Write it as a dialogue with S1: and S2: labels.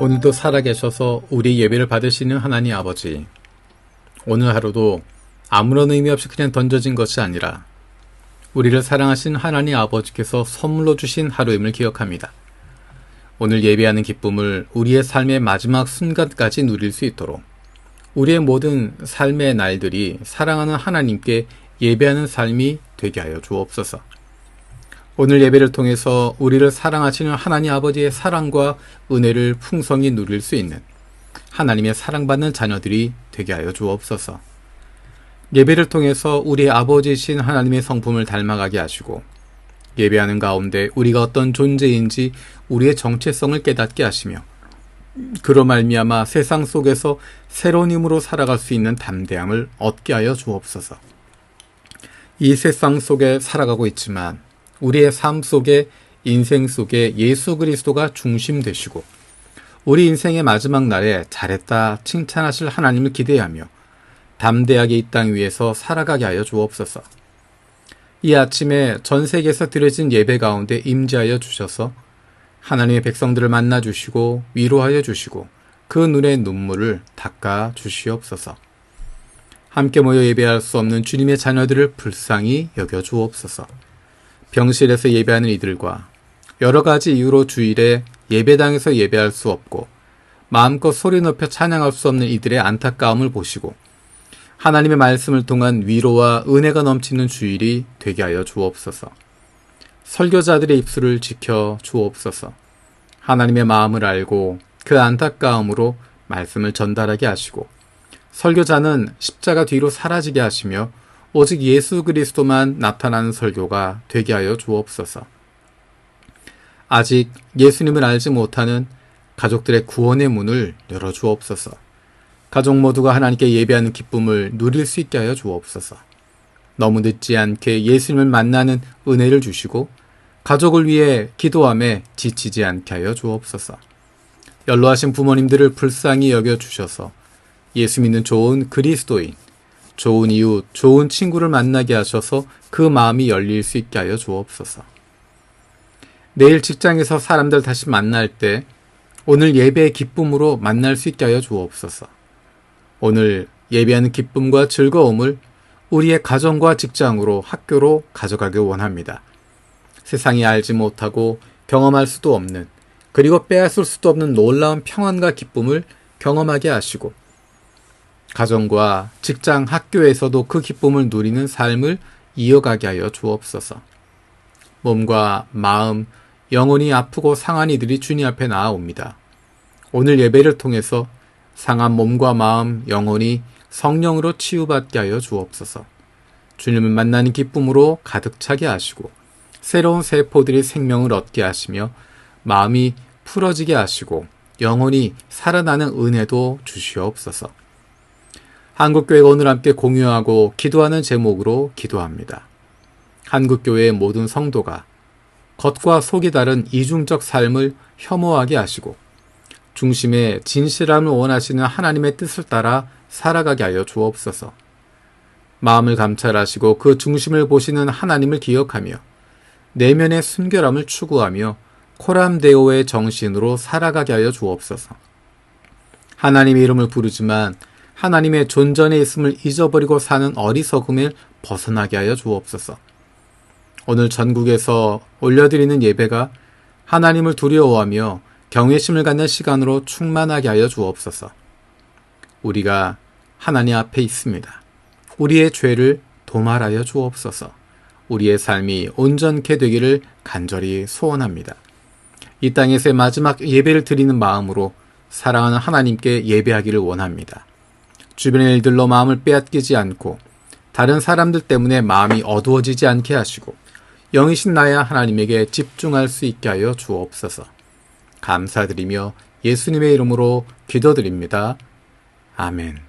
S1: 오늘도 살아계셔서 우리 예배를 받으시는 하나님 아버지. 오늘 하루도 아무런 의미 없이 그냥 던져진 것이 아니라 우리를 사랑하신 하나님 아버지께서 선물로 주신 하루임을 기억합니다. 오늘 예배하는 기쁨을 우리의 삶의 마지막 순간까지 누릴 수 있도록 우리의 모든 삶의 날들이 사랑하는 하나님께 예배하는 삶이 되게 하여 주옵소서. 오늘 예배를 통해서 우리를 사랑하시는 하나님 아버지의 사랑과 은혜를 풍성히 누릴 수 있는 하나님의 사랑받는 자녀들이 되게 하여 주옵소서. 예배를 통해서 우리 아버지신 하나님의 성품을 닮아가게 하시고 예배하는 가운데 우리가 어떤 존재인지 우리의 정체성을 깨닫게 하시며 그로 말미암아 세상 속에서 새로운 힘으로 살아갈 수 있는 담대함을 얻게 하여 주옵소서. 이 세상 속에 살아가고 있지만 우리의 삶 속에 인생 속에 예수 그리스도가 중심 되시고 우리 인생의 마지막 날에 잘했다 칭찬하실 하나님을 기대하며 담대하게 이 땅 위에서 살아가게 하여 주옵소서. 이 아침에 전 세계에서 드려진 예배 가운데 임재하여 주셔서 하나님의 백성들을 만나 주시고 위로하여 주시고 그 눈의 눈물을 닦아 주시옵소서. 함께 모여 예배할 수 없는 주님의 자녀들을 불쌍히 여겨 주옵소서. 병실에서 예배하는 이들과 여러 가지 이유로 주일에 예배당에서 예배할 수 없고 마음껏 소리 높여 찬양할 수 없는 이들의 안타까움을 보시고 하나님의 말씀을 통한 위로와 은혜가 넘치는 주일이 되게 하여 주옵소서. 설교자들의 입술을 지켜 주옵소서. 하나님의 마음을 알고 그 안타까움으로 말씀을 전달하게 하시고 설교자는 십자가 뒤로 사라지게 하시며 오직 예수 그리스도만 나타나는 설교가 되게 하여 주옵소서. 아직 예수님을 알지 못하는 가족들의 구원의 문을 열어 주옵소서. 가족 모두가 하나님께 예배하는 기쁨을 누릴 수 있게 하여 주옵소서. 너무 늦지 않게 예수님을 만나는 은혜를 주시고 가족을 위해 기도함에 지치지 않게 하여 주옵소서. 연로하신 부모님들을 불쌍히 여겨 주셔서 예수 믿는 좋은 그리스도인, 좋은 이웃, 좋은 친구를 만나게 하셔서 그 마음이 열릴 수 있게 하여 주옵소서. 내일 직장에서 사람들 다시 만날 때 오늘 예배의 기쁨으로 만날 수 있게 하여 주옵소서. 오늘 예배하는 기쁨과 즐거움을 우리의 가정과 직장으로 학교로 가져가길 원합니다. 세상이 알지 못하고 경험할 수도 없는 그리고 빼앗을 수도 없는 놀라운 평안과 기쁨을 경험하게 하시고 가정과 직장, 학교에서도 그 기쁨을 누리는 삶을 이어가게 하여 주옵소서. 몸과 마음, 영혼이 아프고 상한 이들이 주님 앞에 나아옵니다. 오늘 예배를 통해서 상한 몸과 마음, 영혼이 성령으로 치유받게 하여 주옵소서. 주님을 만나는 기쁨으로 가득 차게 하시고 새로운 세포들이 생명을 얻게 하시며 마음이 풀어지게 하시고 영혼이 살아나는 은혜도 주시옵소서. 한국교회가 오늘 함께 공유하고 기도하는 제목으로 기도합니다. 한국교회의 모든 성도가 겉과 속이 다른 이중적 삶을 혐오하게 하시고 중심에 진실함을 원하시는 하나님의 뜻을 따라 살아가게 하여 주옵소서. 마음을 감찰하시고 그 중심을 보시는 하나님을 기억하며 내면의 순결함을 추구하며 코람데오의 정신으로 살아가게 하여 주옵소서. 하나님의 이름을 부르지만 하나님의 존전에 있음을 잊어버리고 사는 어리석음을 벗어나게 하여 주옵소서. 오늘 전국에서 올려드리는 예배가 하나님을 두려워하며 경외심을 갖는 시간으로 충만하게 하여 주옵소서. 우리가 하나님 앞에 있습니다. 우리의 죄를 도말하여 주옵소서. 우리의 삶이 온전케 되기를 간절히 소원합니다. 이 땅에서의 마지막 예배를 드리는 마음으로 사랑하는 하나님께 예배하기를 원합니다. 주변의 일들로 마음을 빼앗기지 않고 다른 사람들 때문에 마음이 어두워지지 않게 하시고 영이신 나야 하나님에게 집중할 수 있게 하여 주옵소서. 감사드리며 예수님의 이름으로 기도드립니다. 아멘.